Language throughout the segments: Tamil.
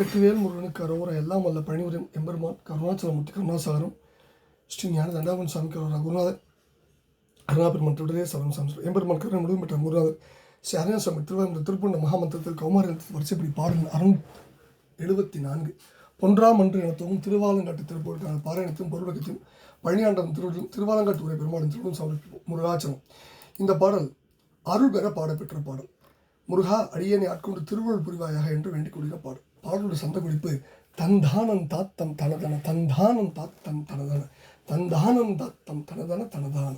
வெற்றிவேல் முருகனுக்கு அரோரா எல்லாம் வல்ல பணிபுரியும் எம்பெருமான் கருணாச்சலமூர்த்தி கருணாசாகரம் ஸ்ரீ ஞான தண்டாபன் சாமி கரோரா குருநாதர் அருணாபெருமன் தொடரே சரணம் சாமி எம்பெருமான் கருணை முழுவதும் பெற்ற குருநாதர் ஸ்ரீ அருணா சாமி திருவாரூர் திருப்பூண்ட மகாமந்திரத்தில் கௌமாரத்தில் வரிசைப்படி பாடல் அருண் எழுபத்தி நான்கு பொன்றாம் அன்று எனத்தவும் திருவாலங்காட்டு திருப்பூருக்கான பாராயணத்தையும் பொருளகத்தையும் பழனியாண்டம் திருவிழும் திருவாலங்காட்டு உரை பெருமாடும் திருவிழும் சமர்ப்பிப்போம். முருகாச்சலம். இந்த பாடல் அருள் பெற பாடப்பெற்ற பாடல். முருகா அடியனை ஆட்கொண்டு திருவள்ளுவர் புரிவாயாக என்று வேண்டிக் கொள்கிற பாடல். பாடலோட சந்த குறிப்பு தந்தானம் தாத்தம் தனதன தந்தானம் தாத்தம் தனதன தந்தானம் தாத்தம் தனதன தனதான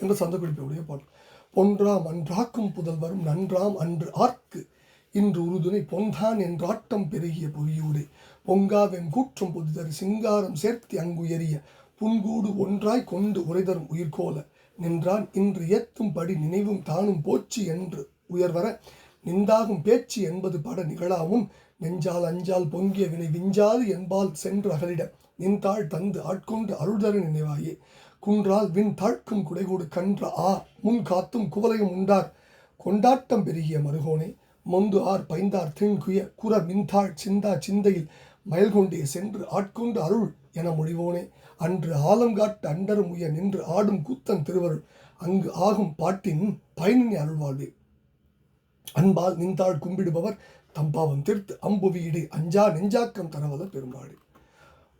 என்ற சந்த குறிப்புடைய பாடல் பொன்றாம் அன்றாக்கும் புதல்வரும் நன்றாம் அன்று ஆர்க்கு. இன்று உறுதுணை பொன்தான் என்றாட்டம் பெருகிய பொய்யூடே. பொங்காவெம் கூற்றம் பொதுதரு சிங்காரம் சேர்த்தி அங்குயரிய. புன்கூடு ஒன்றாய் கொண்டு உரைதரும் உயிர்கோல. நின்றான் இன்று ஏத்தும் படி நினைவும் தானும் போச்சு என்று உயர்வர. நிந்தாகும் பேச்சு என்பது பட நிகழாவும் நெஞ்சால் அஞ்சால் பொங்கிய வினை விஞ்சாது என்பால் சென்று அகலிட. நின்றாள் தந்து ஆட்கொண்டு அருள்தர நினைவாயே. குன்றால் வின் தாழ்க்கும் குடைகூடு கன்ற ஆ முன் காத்தும் குவலையும் உண்டார். கொண்டாட்டம் பெருகிய மருகோனே மொந்து ஆர் பைந்தார் தின்குய குற மின்தாள் சிந்தா சிந்தையில் மயல்கொண்டே சென்று ஆட்கொண்டு அருள் என மொழிவோனே. அன்று ஆலங்காட்டு அண்டரும் உய நின்று ஆடும் கூத்தன் திருவருள். அங்கு ஆகும் பாட்டின் பயனினை அருள்வாழ்வே. அன்பால் நின்றாள் கும்பிடுபவர் தம்பாவம் தீர்த்து அம்புவியிடு அஞ்சா நெஞ்சாக்கம் தரவத பெருமாடு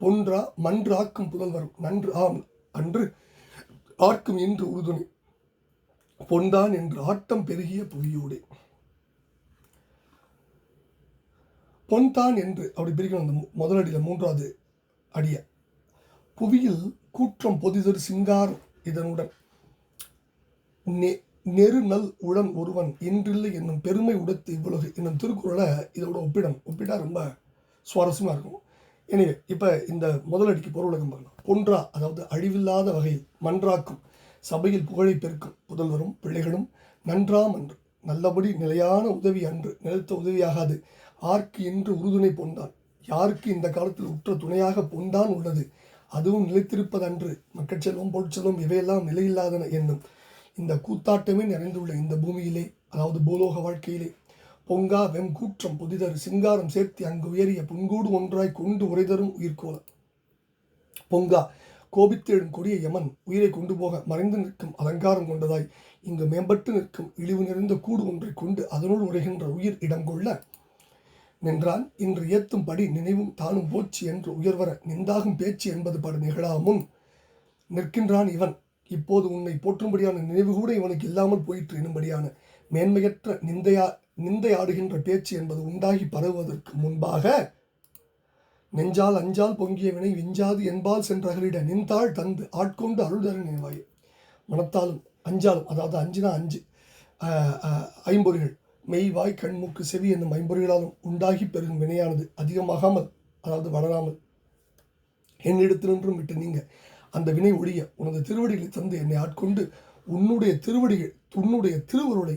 பொன்றா மன்று ஆக்கும் புதல்வரும் நன்று ஆம் அன்று ஆர்க்கும் என்று உறுதுணை. பொன்தான் என்று ஆட்டம் பெருகிய புவியோடு பொன்தான் என்று அப்படி பிரிக்கணும் அந்த முதலடியில் மூன்றாவது அடிய. புவியில் கூற்றம் பொதிதொரு சிங்காரம் இதனுடன். உன்னே நெருநல் உடன் ஒருவன் இன்றில்லை என்னும் பெருமை உடைத்து இவ்வளவு என்னும் திருக்குறளை இதோட ஒப்பிடம் ஒப்பிட்டா ரொம்ப சுவாரஸ்யமாக இருக்கும். எனவே இப்போ இந்த முதலடிக்கு பொருளகம் பார்க்கலாம் பொன்றா அதாவது அழிவில்லாத வகையில் மன்றாக்கும் சபையில் புகழை பெருக்கும் புதல்வரும் பிள்ளைகளும் நன்றாம் அன்று நல்லபடி நிலையான உதவி அன்று நிலைத்த உதவியாகாது. ஆர்க்கு இன்று உறுதுணை பொன்தான் யாருக்கு இந்த காலத்தில் உற்ற துணையாக பொன்தான் உள்ளது? அதுவும் நிலைத்திருப்பதன்று மக்கட்செல்வம் பொருட்செல்வம் இவையெல்லாம் நிலையில்லாதன என்னும் இந்த கூத்தாட்டமே நிறைந்துள்ள இந்த பூமியிலே அதாவது பூலோக வாழ்க்கையிலே பொங்கா வெங்கூற்றம் புதிதரு சிங்காரம் சேர்த்தி அங்கு உயரிய புன்கூடு ஒன்றாய் கொண்டு உரைதரும் உயிர்கோலம் பொங்கா கோபித்தெழும் கொடிய யமன் உயிரை கொண்டு போக மறைந்து நிற்கும் அலங்காரம் கொண்டதாய் இங்கு மேம்பட்டு நிற்கும் இழிவு நிறைந்த கூடு ஒன்றை கொண்டு அதனுள் உரைகின்ற உயிர் இடம் கொள்ள. நின்றான் இன்று ஏத்தும் படி நினைவும் தானும் போச்சு என்று உயர்வர நிந்தாகும் பேச்சு என்பது பட நிகழாமுன் நிற்கின்றான் இவன் இப்போது உன்னை போற்றும்படியான நினைவு கூட இவனுக்கு இல்லாமல் போயிற்று எனும்படியான மேன்மையற்ற நிந்தையா நிந்தையாடுகின்ற பேச்சு என்பது உண்டாகி பரவுவதற்கு முன்பாக நெஞ்சால் அஞ்சால் பொங்கிய வினை விஞ்சாது என்பால் சென்றகலிட நின்றாள் தந்து ஆட்கொண்டு அருள்தர நினைவாய். மனத்தாலும் அஞ்சாலும் அதாவது அஞ்சுனா அஞ்சு ஐம்பொறிகள் மெய் வாய் கண்மூக்கு செவி என்னும் ஐம்பொறிகளாலும் உண்டாகி பெறும் வினையானது அதிகமாகாமல் அதாவது வளராமல் என்னிடத்தினின்றும் விட்டு நீங்க அந்த வினை ஒழிய உனது திருவடிகளை தந்து என்னை ஆட்கொண்டு உன்னுடைய திருவடிகள் உன்னுடைய திருவருளை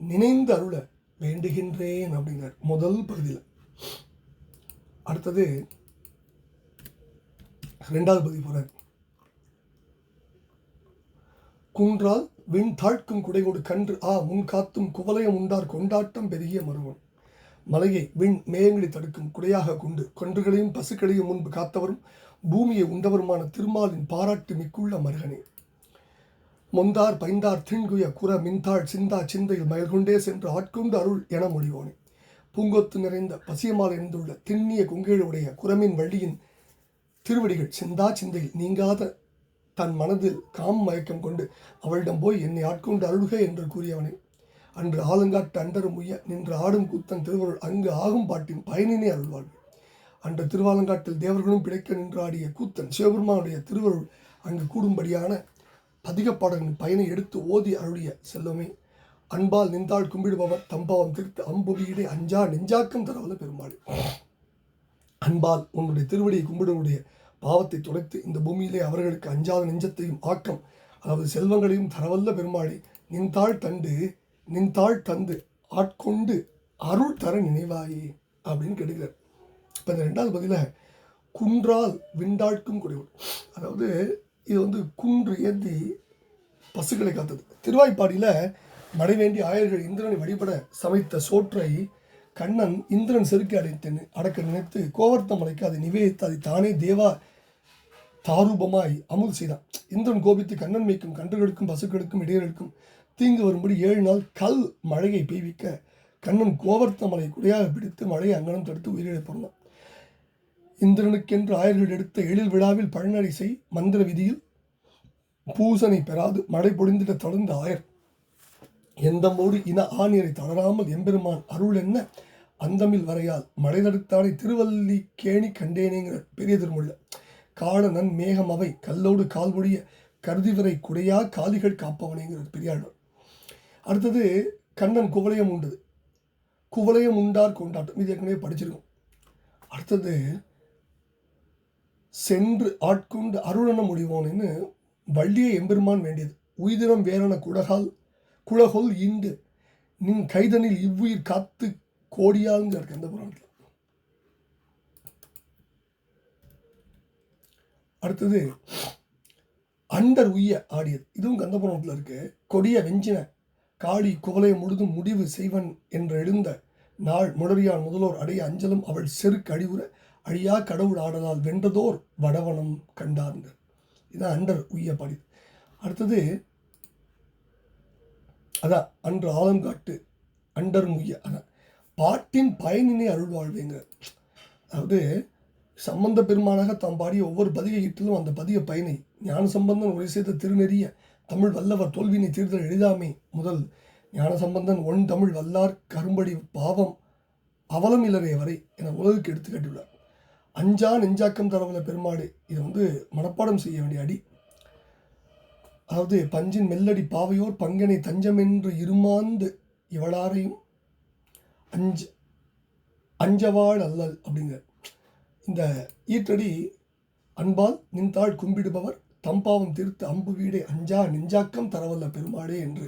நினைந்து அருள வேண்டுகின்றேன் அப்படிங்கிறார் முதல் பகுதியில். அடுத்தது ரெண்டாவது பகுதி போறார். குன்றால் விண் தாழ்க்கும் குடைகோடு கன்று ஆ முன் காத்தும் குவலயம் உண்டார் கொண்டாட்டம் பெருகிய மருவன் மலையை விண் மேயங்களை தடுக்கும் குடையாக கொண்டு கொன்றுகளையும் பசுக்களையும் முன்பு காத்தவரும் பூமியை உண்டவருமான திருமாலின் பாராட்டு மிக்குள்ள மருகனே. மொந்தார் பைந்தார் திண்குய குற மின்தாள் சிந்தா சிந்தையில் மயல்கொண்டே சென்று ஆட்கொண்டு அருள் என மொழிவோனே. பூங்கொத்து நிறைந்த பசியமால் இருந்துள்ள திண்ணிய குங்கேழுடைய குரமின் வள்ளியின் திருவடிகள் சிந்தா சிந்தையில் நீங்காத தன் மனதில் காம் மயக்கம் கொண்டு அவளிடம் போய் என்னை ஆட்கொண்டு அருள்க என்று கூறியவனே. அன்று ஆலங்காட்டு அண்டரும் உய்ய நின்று ஆடும் கூத்தன் திருவருள் அங்கு ஆகும் பாட்டின் பயனினை அருள்வாள் அன்று திருவாலங்காட்டில் தேவர்களும் பிழைக்க நின்றாடிய கூத்தன் சிவபெருமானுடைய திருவருள் அங்கு கூடும்படியான பதிகப்பாடலின் பயனை எடுத்து ஓதி அருளிய செல்வமே அன்பால் நின்றால் கும்பிடுபவர் தம்பாவம் திருத்து அம்புவியிடே அஞ்சா நெஞ்சாக்கம் தரவல்ல பெருமாள். அன்பால் உன்னுடைய திருவடியை கும்பிடுவனுடைய பாவத்தை துடைத்து இந்த பூமியிலே அவர்களுக்கு அஞ்சாத நெஞ்சத்தையும் ஆக்கம் அதாவது செல்வங்களையும் தரவல்ல பெருமாளை நின்றாள் தண்டு நின்றாள் தந்து ஆட்கொண்டு அருள் தர நினைவாயே அப்படின்னு கேட்டுக்கிறார். இப்போ இந்த ரெண்டாவது பதில குன்றால் விண்டாழ்க்கும் குடைவோம் அதாவது இது வந்து குன்று ஏந்தி பசுக்களை காத்தது. திருவாய்ப்பாடியில் மடை வேண்டி ஆயர்கள் இந்திரனை வழிபட சமைத்த சோற்றை கண்ணன் இந்திரன் செருக்கி அடைத்து அடக்க நினைத்து கோவர்த்த மலைக்கு அதை நிவேதித்து அதை தானே தேவா தாரூபமாய் அமுல் செய்தான். இந்திரன் கோபித்து கண்ணன் மேய்க்கும் கன்றுகளுக்கும் பசுக்களுக்கும் இடையர்களுக்கும் தீங்கு வரும்படி ஏழு நாள் கல் மழையை பெய்விக்க கண்ணன் கோவர்த்த மலை குடையாக பிடித்து மழையை அங்கனம் தடுத்து உயிரிழப் இந்திரனுக்கென்று ஆயர்கள் எடுத்த எழில் விழாவில் பழனரிசை மந்திர விதியில் பூசனை பெறாது. மழை பொழிந்திட தொடர்ந்த ஆயர். எந்தமோடு இன ஆணியரை தளராமல் எம்பெருமான் அருள் என்ன? அந்தமில் வரையால் மழை தடுத்தானை திருவல்லி கேணி கண்டேனேங்கிற பெரிய திருமுள்ள காட நன் மேகம் அவை கல்லோடு கால்வொழிய கருதிவரை குடையா காலிகள் காப்பவனேங்கிற பெரியாழ்வார். அடுத்தது கண்ணன் குவலயம் உண்டது. குவலயம் உண்டார் கொண்டாட்டம். இது ஏற்கனவே படிச்சிருக்கோம். அடுத்தது சென்று ஆட்கொண்டு அருளன முடிவோன்னு வள்ளியை எம்பெருமான் வேண்டியது. உயிரினம் வேறன குடகால் குலகொல் இண்டு நின் கைதனில் இவ்வுயிர் காத்து கோடியாங்க இருக்கு அந்த புராணத்தில். அடுத்தது அண்டர் உய்ய ஆடியது. இதுவும் கந்தபுராணத்தில் இருக்கு. கொடிய வெஞ்சின காளி குவலையை முழுதும் முடிவு செய்வன் என்று எழுந்த நாள் முடரியான் முதலோர் அடைய அஞ்சலும் அவள் செருக்கு அடிவுற அழியா கடவுள் ஆடலால் வென்றதோர் வடவனம் கண்டார்ந்த. இதான் அண்டர் உய்ய பாடி. அடுத்தது அதான் அன்று ஆலங்காட்டு அண்டர் முய்ய அதான் பாட்டின் பயனினை அருள் வாழ்வேங்க அதாவது சம்பந்த பெருமானாக தாம் பாடிய ஒவ்வொரு பதிகை அந்த பதிய பயனை ஞான சம்பந்தன் உரை செய்த திருநெறிய தமிழ் வல்லவர் தோல்வினை தீர்தல் எளிதாமே முதல். ஞான சம்பந்தன் ஒன் தமிழ் வல்லார் கரும்படி பாவம் அவலம் இலரே வரை என உலகுக்கு எடுத்துக்கட்டியுள்ளார் அஞ்சா நெஞ்சாக்கம் தரவல பெருமாடு. இது வந்து மனப்பாடம் செய்ய வேண்டிய அடி. அதாவது பஞ்சின் மெல்லடி பாவையோர் பங்கனை தஞ்சமென்று இருமாந்து இவளாரையும் அஞ்ச அஞ்சவாள் அல்லல் அப்படிங்க. இந்த ஈற்றடி அன்பால் நின்றாள் கும்பிடுபவர் தம்பாவம் தீர்த்து அம்பு வீடே அஞ்சா நெஞ்சாக்கம் தரவல்ல பெருமாடே என்று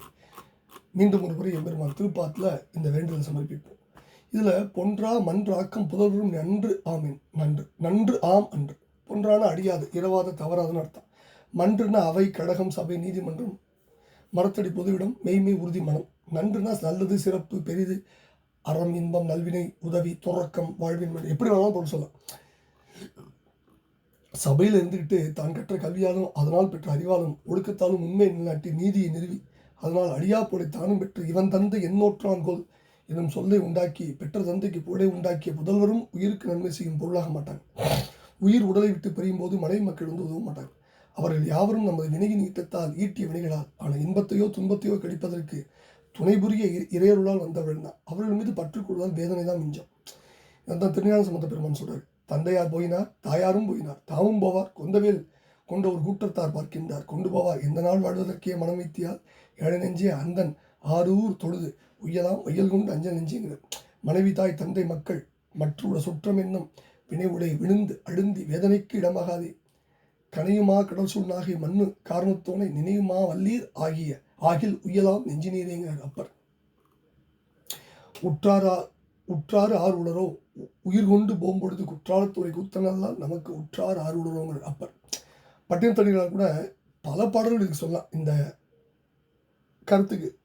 மீண்டும் ஒரு முறை எம்பெருமான் திருப்பாத்தில் இந்த வேண்டுதல் சமர்ப்பிப்போம். இதில் பொன்றா மன்றாக்கம் புதல்வரும் நன்று ஆமீன். நன்று நன்று ஆம் அன்று. பொன்றான அடியாது இரவாத தவறாதுன்னு அர்த்தம். மன்றுனா அவை கழகம் சபை நீதிமன்றம். மரத்தடி பொதுவிடம் மெய்மை உறுதி மனம். நன்றுனா நல்லது சிறப்பு பெரிது அறம் இன்பம் நல்வினை உதவி துறக்கம் வாழ்வின் மனம் எப்படி வேணாலும் பொருள் சொல்லலாம். சபையில் இருந்துக்கிட்டு தான் கற்ற கல்வியாலும் அதனால் பெற்ற அறிவாலும் ஒழுக்கத்தாலும் உண்மை நிலாட்டி நீதியை நிறுவி அதனால் அடியா போலை தானும் பெற்று இவன் தந்து எண்ணோற்றான் கோல் எனும் சொல்லை உண்டாக்கி பெற்ற தந்தைக்கு புகழை உண்டாக்கிய புதல்வரும் உயிருக்கு நன்மை செய்யும் பொருளாக மாட்டாங்க. உயிர் உடலை விட்டு பிரியும் போது மனைவி மக்கள் வந்து உதவ மாட்டாங்க. அவர்கள் யாவரும் நமது வினையின் ஈட்டத்தால் ஈட்டிய வினைகளால் ஆனால் இன்பத்தையோ துன்பத்தையோ கழிப்பதற்கு துணை புரிய இறையருளால் வந்தவர்கள் தான். அவர்கள் மீது பற்றுக்கொள்வதால் வேதனை தான் மிஞ்சம். இதான் திருஞான சம்பந்த பெருமான் சொல்றார். தந்தையார் போயினார் தாயாரும் போயினார் தாமும் போவார் கொந்தவேல் கொண்ட ஒரு கூட்டத்தார் பார்க்கின்றார். கொண்டு போவார். எந்த நாள் வாழ்வதற்கே மனம் வைத்தியால் ஏழை நெஞ்சே அந்தன் ஆரூர் தொழுது உய்யலாம் உயல் கொண்டு அஞ்சல் நெஞ்சுங்கிறார் மனைவி தாய் தந்தை மக்கள் மற்றொரு சுற்றம் என்னும் வினைவுடை விழுந்து அழுந்தி வேதனைக்கு இடமாகாதே. கனையுமா கடல் சூழ்நாகி மண்ணு காரணத்தோனை நினையுமா வல்லீர் ஆகிய ஆகில் உயலாம் நெஞ்சினீரேங்கிறார் அப்பர். உற்றாரா உற்றாறு ஆறு உளரோ? உ- உயிர் கொண்டு போகும்பொழுது குற்றாலத்துறை குத்தனெல்லாம் நமக்கு உற்றார் ஆறு உளரோங்கிற அப்பர். பட்டினத்தடிகளால் கூட பல பாடல்கள் இதுக்கு சொல்லலாம். இந்த கருத்துக்கு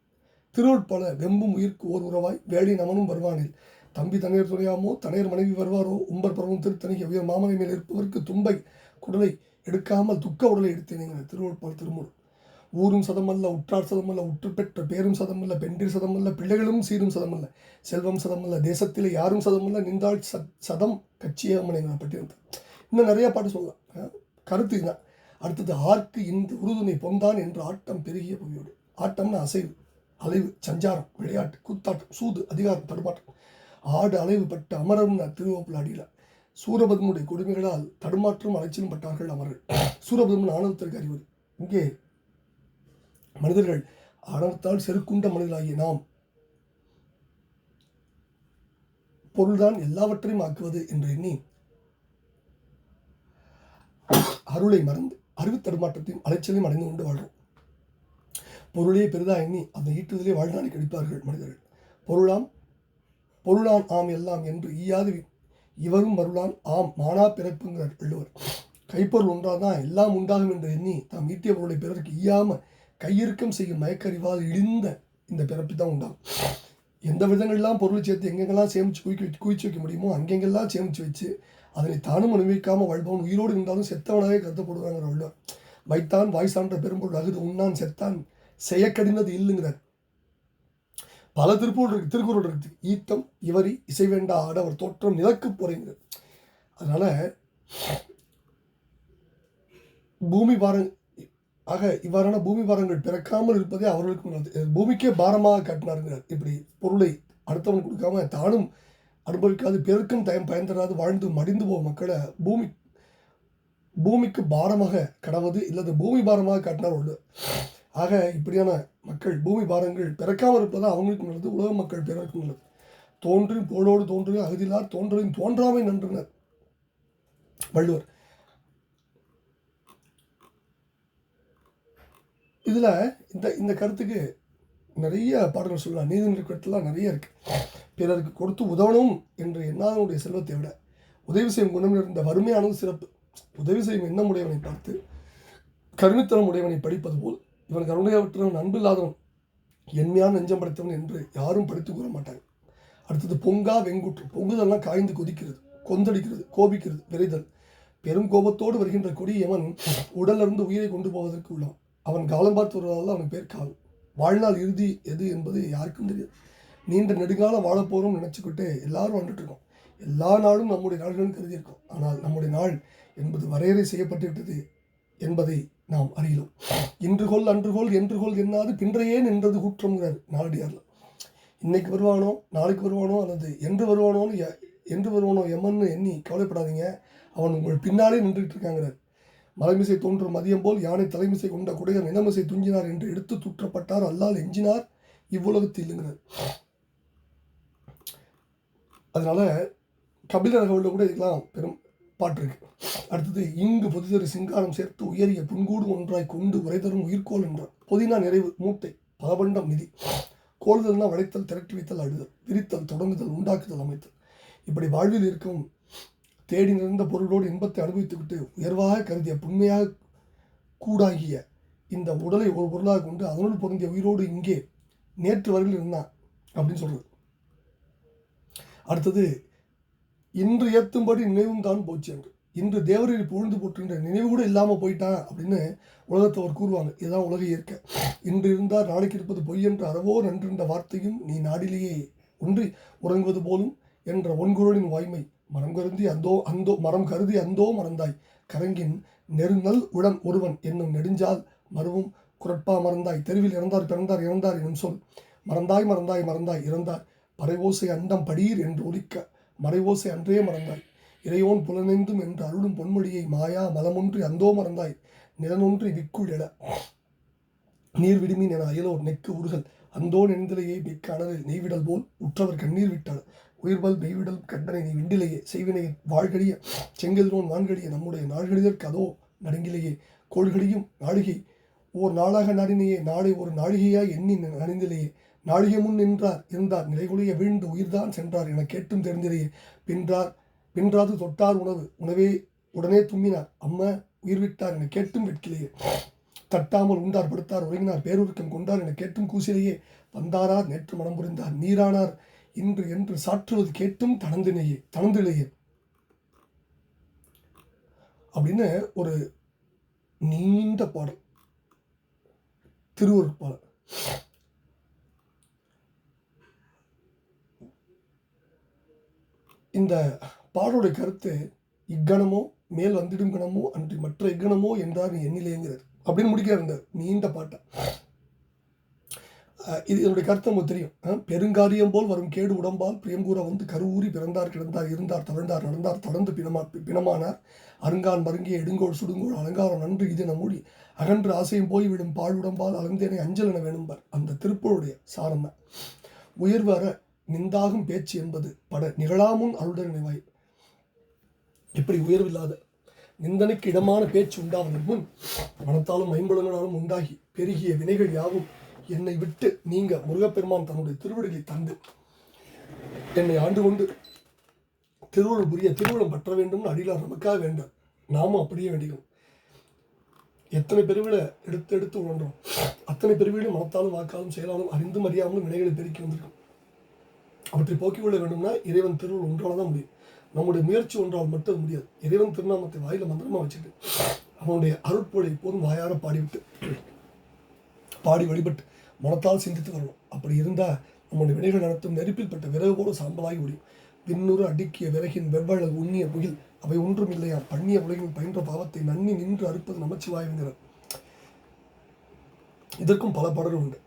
திருவட்பல வெம்பும் உயிர்க்கு ஓர் உறவாய் வேலி நமனும் வருவானில். தம்பி தனையர் துறையாமோ தனையர் மனைவி வருவாரோ உம்பர் பருவம் திருத்தணிக உயர் மாமனை மேல் இருப்பவருக்கு தும்பை குடலை எடுக்காமல் துக்க உடலை எடுத்தேனுங்கிற திருவட்பால் திருமூல் ஊரும் சதமல்ல உற்றார் சதமல்ல உற்று பெற்ற பேரும் சதமல்ல பெண்டிர் சதமல்ல பிள்ளைகளும் சீரும் சதமல்ல செல்வம் சதமல்ல தேசத்திலே யாரும் சதமல்ல நின்றாள் சத் சதம் கட்சியம்மனைங்கிற பட்டிருந்தேன் இன்னும் நிறைய பாட்டு சொல்லலாம். கருத்து இதுதான். அடுத்தது ஆர்க்கு இந்த உறுதுணை பொந்தான் என்று ஆட்டம் பெருகிய புவியோடு. ஆட்டம்னு அசைவு. அலைவு சஞ்சாரம் விளையாட்டு கூத்தாட்டம் சூது அதிகாரம் தடுமாட்டம் ஆடு அலைவு பட்டு அமரர்னு திருவோப்பில் அடியில். சூரபத்மனுடைய கொடுமைகளால் தடுமாற்றம் அலைச்சலும் பட்டார்கள் அமர்கள் சூரபத்மன் ஆணவத்திற்கு அறிவுறு இங்கே மனிதர்கள் ஆணவத்தால் செருக்குண்ட மனிதர்களாகிய நாம் பொருள்தான் எல்லாவற்றையும் ஆக்குவது என்று எண்ணி அருளை மறந்து அறிவு தடுமாற்றத்தையும் அலைச்சலையும் அடைந்து கொண்டு வாழ்கிறோம் பொருளே பெரிதா எண்ணி அந்த ஈட்டுதலே வாழ்நாளை கழிப்பார்கள் மனிதர்கள். பொருளாம் பொருளான் ஆம் எல்லாம் என்று ஈயாது இவரும் வருளான் ஆம் மானா பிறப்புங்கிறார் வள்ளுவர். கைப்பொருள் ஒன்றாதான் எல்லாம் உண்டாகும் என்று எண்ணி தாம் ஈட்டிய பொருளை பிறருக்கு ஈயாமல் கையிறுக்கம் செய்யும் மயக்கறிவால் இழிந்த இந்த பிறப்பு தான் உண்டாகும். எந்த விதங்கள்லாம் பொருள் சேர்த்து எங்கெங்கெல்லாம் சேமித்து குவிக்க வச்சு குவிச்சு வைக்க முடியுமோ அங்கெங்கெல்லாம் சேமித்து வச்சு அதனை தானும் அனுபவிக்காமல் வாழ்பவன் உயிரோடு இருந்தாலும் செத்தவனாகவே கருதப்படுவாங்கிற வள்ளுவர். வைத்தான் வாய்சான்ற பெரும்பொருள் அகுது உண்ணான் செத்தான் செய்யக்கடினது இல்லைங்கிறார் பல திருப்பூர் இருக்கு திருக்குறள் இருக்கு. ஈத்தம் இவரி இசை வேண்டா ஆடவர் தோற்றம் நிலக்கு போறேங்கிறது அதனால பூமி பாரங் ஆக இவ்வாறான பூமி பாரங்கள் பிறக்காமல் இருப்பதே அவர்களுக்கு நல்லது. பூமிக்கே பாரமாக காட்டினாருங்கிறார் இப்படி பொருளை அடுத்தவன் கொடுக்காம தானும் அனுபவிக்காது பெருக்கும் தயம் பயன் தராது வாழ்ந்து மடிந்து போகும் மக்களை பூமி பூமிக்கு பாரமாக கடவது இல்லது பூமி பாரமாக காட்டினார் உள்ள ஆக இப்படியான மக்கள் பூமி பாரங்கள் பிறக்காமல் இருப்பதால் அவங்களுக்கும் நல்லது உலக மக்கள் பிறருக்கும் நல்லது. தோன்றும் போலோடு தோன்றும் அகதிலார் தோன்றலின் தோன்றாமை நன்றினர். வள்ளுவர். இதில் இந்த இந்த கருத்துக்கு நிறைய பாடல்கள் சொல்லலாம். நீதி நிறுவனத்துலாம் நிறைய இருக்குது பிறருக்கு கொடுத்து உதவணும் என்று என்னாதனுடைய செல்வத்தை விட உதவி செய்யும் குணம் இருந்த வறுமையானது சிறப்பு. உதவி செய்யும் எண்ணம் உடையவனை பார்த்து கருணித்தனம் உடையவனை படிப்பது போல் இவன் கருணையற்றவன் அன்பில்லாதவன் என்மையான நெஞ்சம் படைத்தவன் என்று யாரும் படித்து கூற மாட்டாங்க அடுத்தது பொங்கா வெங்குற்று. பொங்குதெல்லாம் காய்ந்து கொதிக்கிறது கொந்தளிக்கிறது கோபிக்கிறது விரைதல். பெரும் கோபத்தோடு வருகின்ற கொடியவன் உடலிருந்து உயிரை கொண்டு போவதற்கு உள்ளான். அவன் காலம் பார்த்து வருவதால் அவன் பேர் கால் வாழ்நாள் இறுதி எது என்பது யாருக்கும் தெரியாது. நீண்ட நெடுங்காலம் வாழப்போகிறோம் நினச்சிக்கிட்டு எல்லாரும் வந்துட்டுருக்கோம் எல்லா நாளும் நம்முடைய நாள்களும் கருதியிருக்கோம் ஆனால் நம்முடைய நாள் என்பது வரையறை செய்யப்பட்டு விட்டது என்பதை நாம் அறியலாம் இன்றுகொள் அன்றுகோல் என்றுகோல் என்னாது பின்றையே நின்றது குற்றம்ங்கிறார் நாளடியாரில் இன்னைக்கு வருவானோ நாளைக்கு வருவானோ அல்லது என்று வருவானோன்னு என்று வருவானோ எம்மன்னு எண்ணி கவலைப்படாதீங்க. அவன் உங்கள் பின்னாலே நின்றுட்டு இருக்காங்கிறார். மலைமிசை தோன்றும் மதியம் போல் யானை தலைமிசை கொண்ட குடையர் நிலமிசை துஞ்சினார் என்று எடுத்து தூற்றப்பட்டார். அல்லால் எஞ்சினார் இவ்வுலகத்தில் இல்லைங்கிறார். அதனால் கபில கூட இதெல்லாம் பெரும் பாட்டு இருக்கு அடுத்தது இங்கு பொதிதரு சிங்காரம் சேர்த்து உயரிய புன்கூடு ஒன்றாய் கொண்டு உரைதரும் உயிர்கோல் என்றார் பொதினா நிறைவு மூட்டை பதபண்டம் நிதி. கோள்தல்னா வளைத்தல் திரட்டி வைத்தல் அழுதல் விரித்தல் தொடங்குதல் உண்டாக்குதல் அமைத்தல். இப்படி வாழ்வில் இருக்கும் தேடி நிறைந்த பொருளோடு இன்பத்தை அனுபவித்துவிட்டு உயர்வாக கருதிய புண்மையாக கூடாகிய இந்த உடலை ஒரு பொருளாக கொண்டு அதனோடு பொருந்திய உயிரோடு இங்கே நேற்று வரையில் இருந்தான் அப்படின்னு சொல்கிறது அடுத்தது இன்று ஏத்தும்படி நினைவும் தான் போச்சு என்று இன்று தேவரில் புழுந்து போட்டுன்ற நினைவு கூட இல்லாமல் போயிட்டான் அப்படின்னு உலகத்தவர் கூறுவாங்க. இதுதான் உலக இயற்கை. இன்று இருந்தால் நாளைக்கு இருப்பது பொய் என்று அறவோ நன்றிருந்த வார்த்தையும் நீ நாடிலேயே ஒன்றி உறங்குவது போலும் என்ற ஒன்குரலின் வாய்மை மரம் கருதி அந்தோ அந்தோ மரம் கருதி அந்தோ மறந்தாய். கரங்கின் நெருங்கல் உடன் ஒருவன் என்னும் நெடுஞ்சால் மறுவும் குரட்பா மறந்தாய். தெருவில் இறந்தார் பிறந்தார் இறந்தார் எனும் சொல். மறந்தாய் மறந்தாய் மறந்தாய் இறந்தார் பறைவோசை அண்டம் படீர் என்று ஒலிக்க மறைவோசை அன்றே மறந்தாய். இறையோன் புலனெந்தும் என்று அருளும் பொன்மொழியை மாயா மலமொன்றி அந்தோ மறந்தாய். நிலனொன்றி விக்குள் எழ. நீர் விடுமீன் என அயலோர் நெக்கு உருகல் அந்தோ நெந்திலையே மிக்க அனலில் நெய்விடல் போல் உற்றவர் கண்ணீர் விட்டாள். உயிர்பல் மெய்விடல் கண்டனை நீ விண்டிலேயே. செய்வினையின் வாழ்கடிய செங்கதிரோன் வான்கடிய நம்முடைய நாள்களிதற்கு அதோ நடுங்கிலேயே. கோள்கடியும் நாழிகை. ஓர் நாளாக நாடினையே. நாளை ஒரு நாழிகையாய் எண்ணி அணிந்திலேயே. நாழிகை முன் நின்றார் இருந்தார் நிலைகுலைய வீழ்ந்து உயிர்தான் சென்றார் என கேட்டும் தெரிந்ததையே பின்றார் பின்றாது தொட்டார் உணவு உணவே உடனே தும்மினார். அம்மா உயிர் விட்டார் என கேட்டும் வெட்கிலேயே தட்டாமல் உண்டார் படுத்தார் உறங்கினார் பேரூருக்கம் கொண்டார் என கேட்டும் கூசிலேயே. வந்தாரார் நேற்று மனம் புரிந்தார் நீரானார் இன்று என்று சாற்றுவது கேட்டும் தனந்தினையே தனந்திலேயே அப்படின்னு ஒரு நீண்ட பாடல் திருவருட் இந்த பாடலுடைய கருத்து இக்கணமோ மேல் வந்திடும் கணமோ அன்றி மற்ற இக்கணமோ என்றார் நீ எண்ணிலேங்கிறது அப்படின்னு முடிக்கிறார் இந்த நீண்ட பாட்டை. இது இதனுடைய கருத்து நமக்கு தெரியும். பெருங்காரியம் போல் வரும் கேடு உடம்பால் பிரியங்கூற வந்து கருவூறி பிறந்தார் கிடந்தார் இருந்தார் தவழ்ந்தார் நடந்தார் தொடர்ந்து பிணமா பிணமானார் அருங்கான் மருங்கிய எடுங்கோள் சுடுங்கோள் அலங்காரம் நன்று இது நம்முடி அகன்று ஆசையும் போய் விடும் பால் உடம்பால் அலந்தேனை அஞ்சல் என வேணும்பார். அந்த திருப்பூருடைய சாரம் உயர்வர நிந்தாகும் பேச்சு என்பது பட நிகழாமுன் அருளுடன் நினைவாய் இப்படி உயர்வில்லாத நிந்தனுக்கு இடமான பேச்சு உண்டாவதன் முன் மனத்தாலும் ஐம்புலங்களாலும் உண்டாகி பெருகிய வினைகள் யாவும் என்னை விட்டு நீங்க முருகப்பெருமான் தன்னுடைய திருவிடுகளை தந்து என்னை ஆண்டு கொண்டு திருவுருள் புரிய திருவுளம் பற்ற வேண்டும்னு அடிலார் நமக்காக வேண்டும். நாமும் அப்படியே வேண்டிக்கணும். எத்தனை பிரிவுகளை எடுத்து எடுத்து உணர்ந்தோம் அத்தனை பிரிவுகளும் மனத்தாலும் வாக்காலும் செயலாலும் அறிந்தும் அறியாமலும் வினைகளை பெருக்கி வந்திருக்கும். அவற்றை போக்கிக் கொள்ள வேண்டும்னா இறைவன் திருவள் ஒன்றால் தான் முடியும். நம்முடைய முயற்சி ஒன்றால் மட்டும் அது முடியாது. இறைவன் திருநாமத்தை வாயில மந்திரமா வச்சுட்டு அவனுடைய அருட்பொழி எப்போதும் வாயார பாடிவிட்டு பாடி வழிபட்டு மனத்தால் சிந்தித்து வரணும். அப்படி இருந்தால் நம்முடைய வினைகள் நடத்தும் நெருப்பில் பட்ட விறகு போல சாம்பலாகி முடியும் விண்ணுறு அடுக்கிய விறகின் வெவ்வழகு உண்ணிய புகில் அவை ஒன்றும் இல்லையா பண்ணிய உலகின் பயின்ற பாவத்தை நன்னி நின்று அறுப்பது நமச்சிவாயுங்கிறார் இதற்கும் பல பாடல்கள் உண்டு.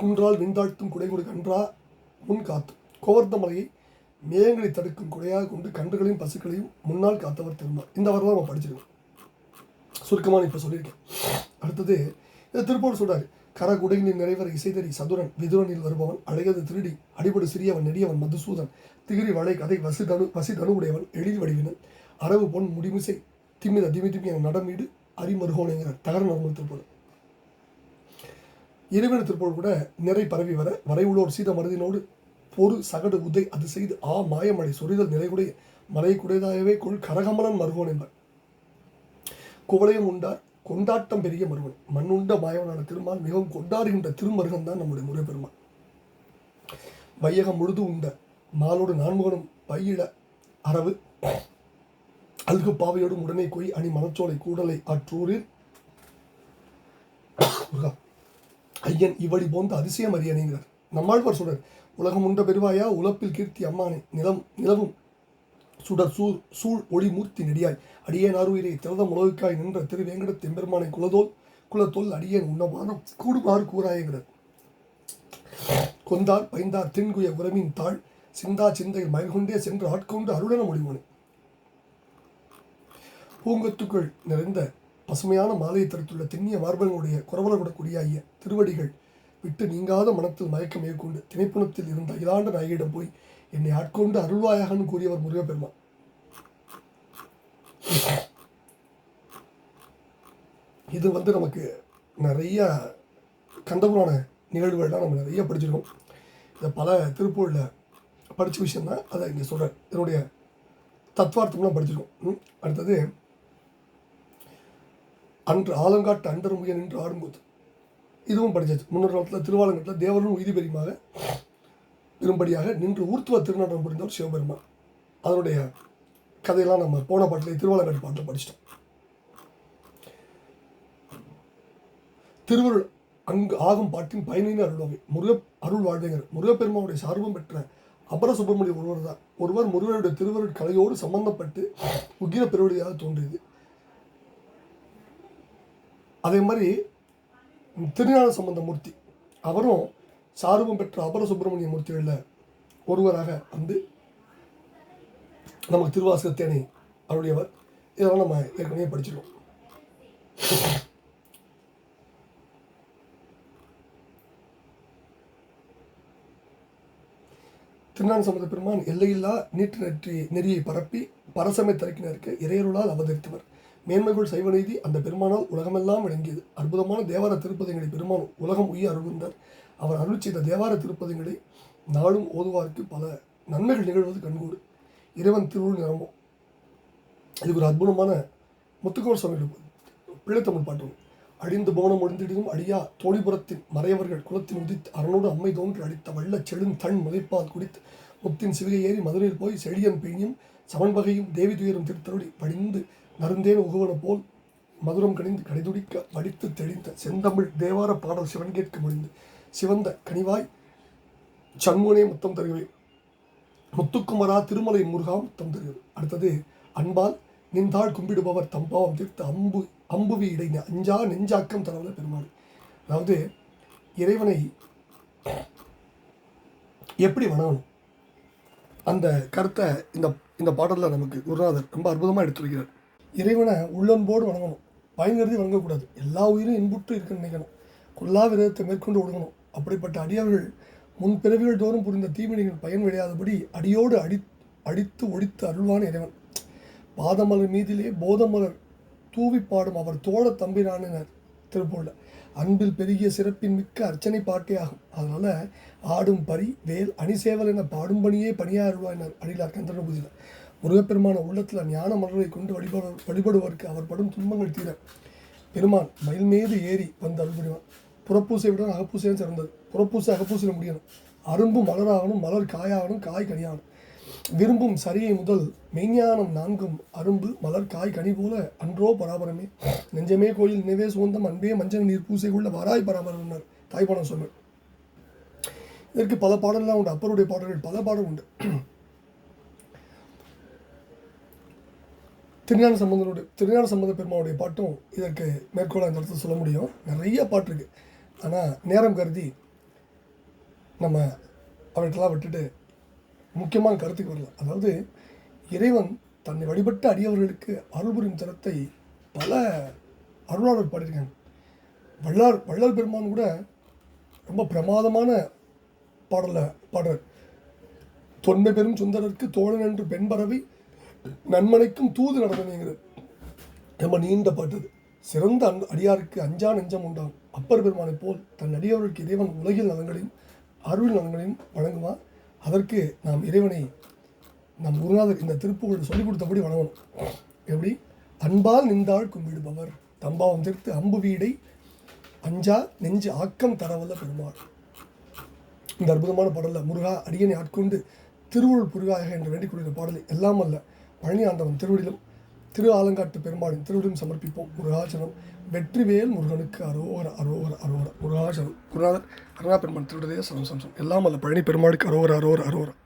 குன்றால் விண்தாழ்த்தும் குடைகொடு கன்றா முன் காத்து. கோவர்த்த மலையை மேகங்களை தடுக்கும் குடையாக கொண்டு கன்றுகளையும் பசுக்களையும் முன்னால் காத்தவர் திருந்தார் இந்த வரலாறு நம்ம படிச்சிருக்கோம். சுருக்கமாக இப்போ சொல்லியிருக்கேன். அடுத்தது இது திருப்பூர் சொல்கிறார் கரகுடையினின் நிறைவர இசைதறி சதுரன் விதுரனில் வருபவன் அழகது திருடி அடிபடு சிறியவன் நெடியவன் மதுசூதன் திகிரி வளை கதை வசி தனு வசி தனுவுடையவன் எழில் வடிவினன் அரவு பொன் முடிமிசை திமித திமி திமி என நடமீடு அரிமருகோனுங்கிற தகர நர்ம திருப்பூர் இறைவன் திருப்பூர் கூட நிறை பரவி வர வரைவுள்ளோர் சீத மருதினோடு பொறு சகடு உதை அது செய்து ஆ மாயமடை சொரிதல் நிலைகுடைய மலைக்குடையதாகவே கொள் கரகமலன் மருகோன் என்பர். குவளையும் உண்டார் கொண்டாட்டம் பெரிய மருவன். மண்ணுண்ட மாயவனான திருமால் மிகவும் கொண்டாடுகின்ற திருமருகன் தான் நம்முடைய முருகப்பெருமான். வையகம் முழுது உண்ட மாலோடு நான்முகனும் பையிட அரவு அல்கு பாவையோடும் உடனே கொய் அணி மணச்சோலை கூடலை ஆற்றூரில். ஐயன் இவழி போந்த அதிசயம் அறியணைங்கிறார் நம்மாழ்வார் சுடர் உலகம் உண்ட பெருவாயா உழப்பில் கீர்த்தி அம்மானே நிலம் நிலவும் சுடர் சூர் சூழ் ஒளி மூர்த்தி நெடியாய் அடியேன் அருயிரை திரதம் உலகுக்காய் நின்ற திரு வேங்கட தெம்பெருமானை குலதோல் குலத்தோல் அடியேன் உண்ணமான கூடுமாறு கூறாயங்கிறார். கொந்தார் பைந்தார் தென்குய உரமின் தாழ் சிந்தா சிந்தையில் மயல்கொண்டே சென்று ஆட்கொண்டு அருளன முடிவானே. பூங்கத்துக்குள் நிறைந்த பசுமையான மாலையை தடுத்துள்ள திண்ணிய மார்பனுடைய குறவலகுடக்கூடிய ஐய திருவடிகள் விட்டு நீங்காத மனத்தில் மயக்கம் மேற்கொண்டு திணைப்புணத்தில் இருந்த அகிலாண்ட நாயகியிடம் போய் என்னை ஆட்கொண்டு அருள்வாயாகன்னு கூறியவர் முருகப்பெருமான். இது வந்து நமக்கு நிறைய கந்தபுராண நிகழ்வுகள்லாம் நம்ம நிறைய படிச்சிருக்கோம். இதை பல திருப்பூரில் படித்த விஷயம் தான் அதை இங்கே சொல்கிறேன் இதனுடைய தத்வார்த்தம்லாம் படிச்சிருக்கோம். அடுத்தது அன்று ஆலங்காட்டு அண்டர் முயன் நின்று ஆடும்போது இதுவும் படிச்சாச்சு. முன்னொரு காலத்தில் திருவாலங்கத்தில் தேவரும் உயிரிபெரியமாக பெரும்படியாக நின்று ஊர்த்துவ திருநாட்டம் புரிந்தவர் சிவபெருமான். அதனுடைய கதையெல்லாம் நம்ம போன பாட்டில் திருவாலங்காட்டு பாட்டில் படிச்சிட்டோம். திருவருள் அங்கு ஆகும் பாட்டின் பயனின் அருள்வாமை முருக அருள் வாழ்வைங்கர் முருகப்பெருமானுடைய சார்பம் பெற்ற அபர சுப்பிரமணிய ஒருவர் தான் ஒருவர் முருகனுடைய திருவருள் கலையோடு சம்பந்தப்பட்டு உகிர பெருவழியாக தோன்றியது. அதே மாதிரி திருஞான சம்பந்த மூர்த்தி அவரும் சாரூபம் பெற்ற அபர சுப்பிரமணிய மூர்த்திகளில் ஒருவராக வந்து நமக்கு திருவாசகத்தேனை அவருடையவர் இதெல்லாம் நம்ம ஏற்கனவே படிச்சிருவோம் திருஞான சம்பந்த பெருமான் எல்லையில்லா நீட்டு நெற்றி நெறியை பரப்பி பரசமை தரக்கினருக்கு இறையருளால் அவதரித்தவர். மேன்மைகள் சைவ நீதி அந்த பெருமானால் உலகமெல்லாம் விளங்கியது. அற்புதமான தேவார திருப்பதிகளை பெருமான் உலகம் உய்ய அருள்கின்றார். அவர் அருள் செய்த தேவார திருப்பதிகளை நாளும் ஓதுவார்க்கு பல நன்மைகள் நிகழ்வது கண்கூடு. இறைவன் திருவுள் நிரம்பும். இது ஒரு அற்புதமான முத்துக்குமர் சுவாமிகள் பிள்ளைத்தமிழ் பாட்டு. அழிந்து போனம் ஒழிந்திடும் அழியா தோழிபுரத்தின் மறையவர்கள் குலத்தின் உதித்து அரணோடு அம்மை தோன்றி அடித்த வள்ள செழும் தன் முதைப்பால் குடித்து முத்தின் சிவிகை ஏறி மதுரையில் போய் செழியன் பெய்யும் சமன்பகையும் தேவி துயரும் திருத்தருடி படிந்து நருந்தேன் உகுவன போல் மதுரம் கணிந்து கடைதுடிக்க வடித்து தெளிந்த செந்தமிழ் தேவார பாடல் சிவன் கேட்க முடிந்து சிவந்த கனிவாய் சண்முகனே முத்தம் தருகவே முத்துக்குமரா திருமலை முருகா முத்தம் தருகிறது அடுத்தது அன்பால் நின்றாள் கும்பிடுபவர் தம்பாவம் தீர்த்த அம்பு அம்புவி இடை அஞ்சா நெஞ்சாக்கம் தரவல பெருமாள். அதாவது இறைவனை எப்படி வணங்கணும்? அந்த கருத்தை இந்த இந்த பாடலில் நமக்கு குருநாதர் ரொம்ப அற்புதமாக எடுத்துருக்கிறார். இறைவனை உள்ளன்போடு வணங்கணும். பயங்கருதி வணங்கக்கூடாது. எல்லா உயிரும் இன்புற்று இருக்குன்னு நினைக்கணும். கொல்லா விரதத்தை மேற்கொண்டு ஒழுகணும் அப்படிப்பட்ட அடியவர்கள் முன் பிறவிகள் தோறும் புரிந்த தீவினைகள் பயன் விளையாதபடி அடியோடு அடி அடித்து ஒழித்து அருள்வான் இறைவன். பாதமலர் மீதிலே போதமலர் தூவி பாடும் அவர் தோழ தம்பிரானினர் திருப்பூரில் அன்பில் பெருகிய சிறப்பின் மிக்க அர்ச்சனை பாட்டே ஆகும் அதனால ஆடும் பரி வேல் அணிசேவல் என பாடும் பணியே பணியா என அடிலார் கந்தனபூதியில் முருகப்பெருமான உள்ளத்தில் ஞான மலரை கொண்டு வழிபடு வழிபடுவதற்கு அவர் படும் துன்பங்கள் தீர. பெருமான் மயில் மீது ஏறி வந்து அருள்புரிவான் புறப்பூசை விட அகப்பூசையும் சிறந்தது. புறப்பூசை அகப்பூசையில் முடியணும். அரும்பு மலராகணும் மலர் காயாகணும் காய் கனியாகணும். விரும்பும் சரியை முதல் மெய்ஞானம் நான்கும். அரும்பு மலர் காய் கனி போல அன்றோ பராபரமே. நெஞ்சமே கோயில் நினைவே சுகந்தம் அன்பே மஞ்சள் நீர் பூசை உள்ள வராய் பராபரம்னார். தாய்பாடம் சொன்னார் இதற்கு பல பாடல்லாம் உண்டு. அப்பருடைய பாடல்கள் பல பாடல் உண்டு. திருஞான சம்பந்தனுடைய திருஞான சம்பந்த பெருமானுடைய பாட்டும் இதற்கு மேற்கோளாக இந்த இடத்துல சொல்ல முடியும். நிறைய பாட்டு இருக்குது ஆனால் நேரம் கருதி நம்ம அவற்றெல்லாம் விட்டுட்டு முக்கியமான கருத்துக்கு வரல அதாவது இறைவன் தன்னை வழிபட்ட அடியவர்களுக்கு அருள்புரியும் தரத்தை பல அருளாளர் பாடியிருக்காங்க. வள்ளார் வள்ளல் பெருமான் கூட ரொம்ப பிரமாதமான பாடலை பாடுறார் தொன்மை பெரும் சுந்தரருக்கு தோழன் என்று பெண் பறவை நன்மனைக்கும் தூது நடந்தனைங்கிறது ரொம்ப நீண்ட பாட்டு சிறந்த அன் அடியாருக்கு அஞ்சா நெஞ்சம் உண்டாகும் அப்பர் பெருமானை போல் தன் அடியவர்களுக்கு இறைவன் உலகில் நலங்களையும் அருள் நலங்களையும் வழங்குவான் அதற்கு நாம் இறைவனை நம் குருநாதர் இந்த திருப்புகள் சொல்லிக் கொடுத்தபடி வணங்கணும். எப்படி? அன்பால் நின்றாள் கும்பிடுபவர். தம்பாவம் தீர்த்து அம்பு வீடை அஞ்சா நெஞ்சு ஆக்கம் தரவல்ல பெருமாள். இந்த அற்புதமான பாடலில் முருகா அடியனை ஆட்கொண்டு திருவுள் புரிவாயாக என்று வேண்டிக் கொள்கிற பாடலை எல்லாம் அல்ல பழனி ஆண்டவன் திருவடியிலும் திரு ஆலங்காட்டு பெருமாளின் திருவடியும் சமர்ப்பிப்போம். முருகாச்சலம் வெற்றிவேல் முருகனுக்கு அரோகர அரோகர அரோகர. முருகாச்சலம் குருநாதர் அருணா பெருமான் திருவடியே சரம் சம்சம் எல்லாம் அல்ல பழனி பெருமாளுக்கு அரோகர அரோகர அரோகரம்